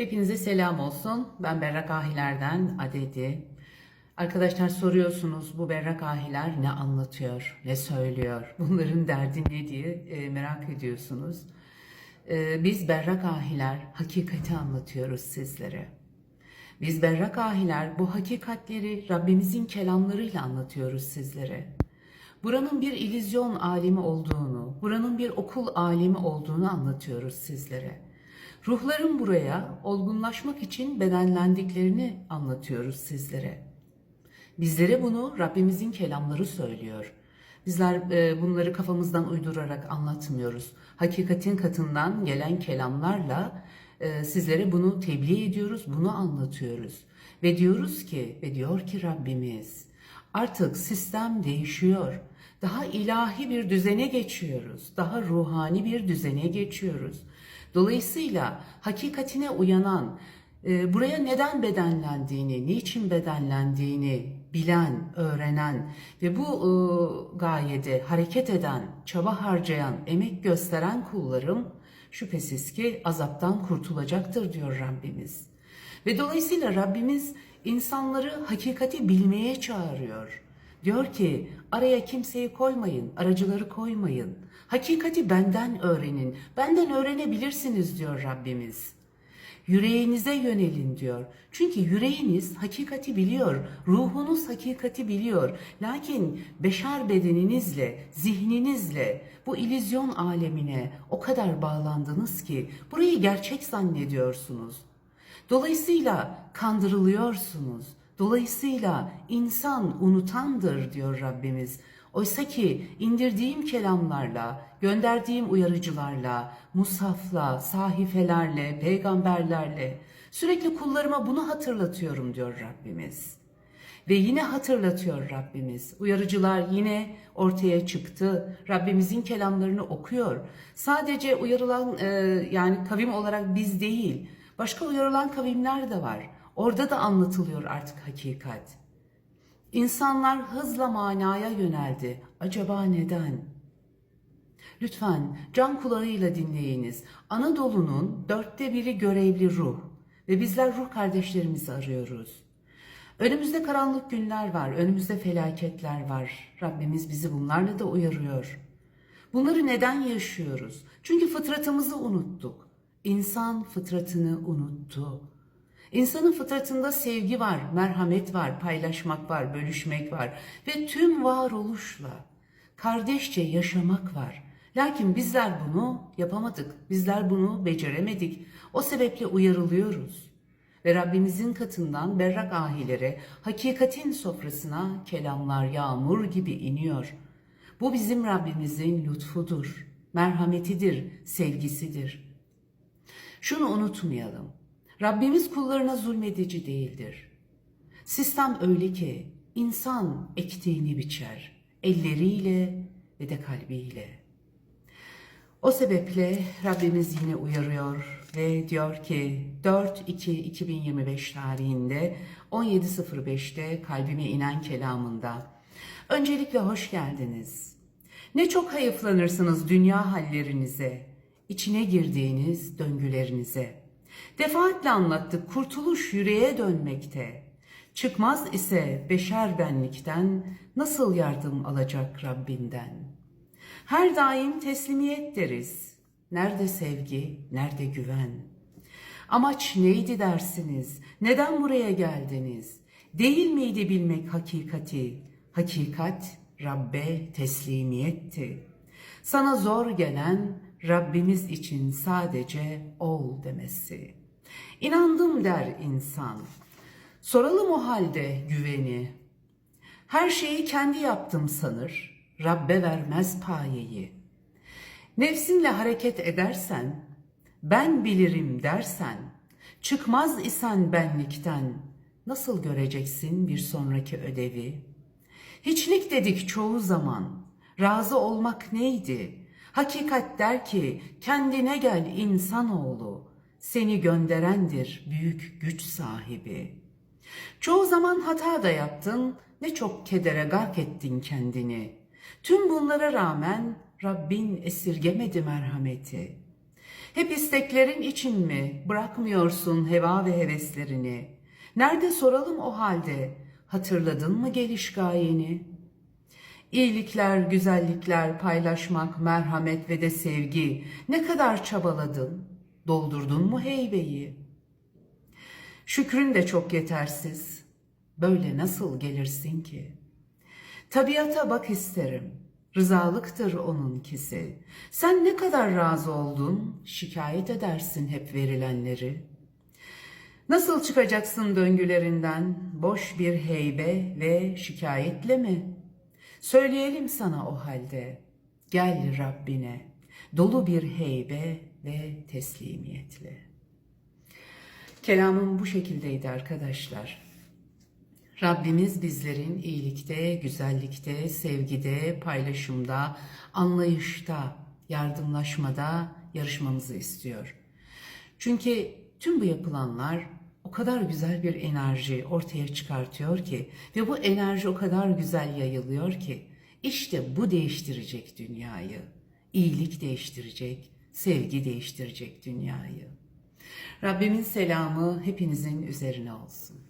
Hepinize selam olsun. Ben Berrak Ahiler'den Adedi. Arkadaşlar soruyorsunuz bu Berrak Ahiler ne anlatıyor, ne söylüyor, bunların derdi ne diye e, merak ediyorsunuz. E, biz Berrak Ahiler hakikati anlatıyoruz sizlere. Biz Berrak Ahiler bu hakikatleri Rabbimizin kelamlarıyla anlatıyoruz sizlere. Buranın bir illüzyon alemi olduğunu, buranın bir okul alemi olduğunu anlatıyoruz sizlere. Ruhların buraya olgunlaşmak için bedenlendiklerini anlatıyoruz sizlere. Bizlere bunu Rabbimizin kelamları söylüyor. Bizler e, bunları kafamızdan uydurarak anlatmıyoruz. Hakikatin katından gelen kelamlarla e, sizlere bunu tebliğ ediyoruz, bunu anlatıyoruz. Ve diyoruz ki, ve diyor ki Rabbimiz, artık sistem değişiyor. Daha ilahi bir düzene geçiyoruz. Daha ruhani bir düzene geçiyoruz. Dolayısıyla hakikatine uyanan, e, buraya neden bedenlendiğini, niçin bedenlendiğini bilen, öğrenen ve bu e, gayede hareket eden, çaba harcayan, emek gösteren kullarım şüphesiz ki azaptan kurtulacaktır diyor Rabbimiz. Ve dolayısıyla Rabbimiz insanları hakikati bilmeye çağırıyor. Diyor ki araya kimseyi koymayın, aracıları koymayın. Hakikati benden öğrenin, benden öğrenebilirsiniz diyor Rabbimiz. Yüreğinize yönelin diyor. Çünkü yüreğiniz hakikati biliyor, ruhunuz hakikati biliyor. Lakin beşer bedeninizle, zihninizle bu illüzyon alemine o kadar bağlandınız ki burayı gerçek zannediyorsunuz. Dolayısıyla kandırılıyorsunuz. Dolayısıyla insan unutandır diyor Rabbimiz. Oysa ki indirdiğim kelamlarla, gönderdiğim uyarıcılarla, musafla, sahifelerle, peygamberlerle sürekli kullarıma bunu hatırlatıyorum diyor Rabbimiz. Ve yine hatırlatıyor Rabbimiz. Uyarıcılar yine ortaya çıktı. Rabbimizin kelamlarını okuyor. Sadece uyarılan e, yani kavim olarak biz değil, başka uyarılan kavimler de var. Orada da anlatılıyor artık hakikat. İnsanlar hızla manaya yöneldi. Acaba neden? Lütfen can kulağıyla dinleyiniz. Anadolu'nun dörtte biri görevli ruh ve bizler ruh kardeşlerimizi arıyoruz. Önümüzde karanlık günler var, önümüzde felaketler var. Rabbimiz bizi bunlarla da uyarıyor. Bunları neden yaşıyoruz? Çünkü fıtratımızı unuttuk. İnsan fıtratını unuttu. İnsanın fıtratında sevgi var, merhamet var, paylaşmak var, bölüşmek var ve tüm varoluşla kardeşçe yaşamak var. Lakin bizler bunu yapamadık. Bizler bunu beceremedik. O sebeple uyarılıyoruz. Ve Rabbimizin katından berrak ahilere, hakikatin sofrasına kelamlar yağmur gibi iniyor. Bu bizim Rabbimizin lütfudur, merhametidir, sevgisidir. Şunu unutmayalım. Rabbimiz kullarına zulmedici değildir. Sistem öyle ki insan ektiğini biçer elleriyle ve de kalbiyle. O sebeple Rabbimiz yine uyarıyor ve diyor ki 4-2-2025 tarihinde 17.05'te kalbime inen kelamında Öncelikle hoş geldiniz. Ne çok hayıflanırsınız dünya hallerinize, içine girdiğiniz döngülerinize. Defaatle anlattık kurtuluş yüreğe dönmekte. Çıkmaz ise beşer benlikten nasıl yardım alacak Rabbinden? Her daim teslimiyet deriz. Nerede sevgi, nerede güven? Amaç neydi dersiniz? Neden buraya geldiniz? Değil miydi bilmek hakikati? Hakikat Rabbe teslimiyetti. Sana zor gelen Rabbimiz için sadece ol demesi. İnandım der insan. Soralım o halde güveni. Her şeyi kendi yaptım sanır, Rabbe vermez payeyi. Nefsinle hareket edersen, ben bilirim dersen, çıkmaz isen benlikten, nasıl göreceksin bir sonraki ödevi? Hiçlik dedik çoğu zaman, razı olmak neydi? Hakikat der ki, kendine gel insanoğlu, seni gönderendir büyük güç sahibi.'' Çoğu zaman hata da yaptın, ne çok kedere gark ettin kendini. Tüm bunlara rağmen Rabbin esirgemedi merhameti. Hep isteklerin için mi bırakmıyorsun heva ve heveslerini? Nerede soralım o halde? Hatırladın mı geliş gayeni? İyilikler, güzellikler, paylaşmak, merhamet ve de sevgi. Ne kadar çabaladın? Doldurdun mu heybeyi? Şükrün de çok yetersiz. Böyle nasıl gelirsin ki? Tabiata bak isterim. Rızalıktır onunkisi. Sen ne kadar razı oldun, şikayet edersin hep verilenleri. Nasıl çıkacaksın döngülerinden, boş bir heybe ve şikayetle mi? Söyleyelim sana o halde, gel Rabbine, dolu bir heybe ve teslimiyetle. Kelamım bu şekildeydi arkadaşlar. Rabbimiz bizlerin iyilikte, güzellikte, sevgide, paylaşımda, anlayışta, yardımlaşmada yarışmamızı istiyor. Çünkü tüm bu yapılanlar o kadar güzel bir enerji ortaya çıkartıyor ki ve bu enerji o kadar güzel yayılıyor ki işte bu değiştirecek dünyayı. İyilik değiştirecek, sevgi değiştirecek dünyayı. Rabbimin selamı hepinizin üzerine olsun.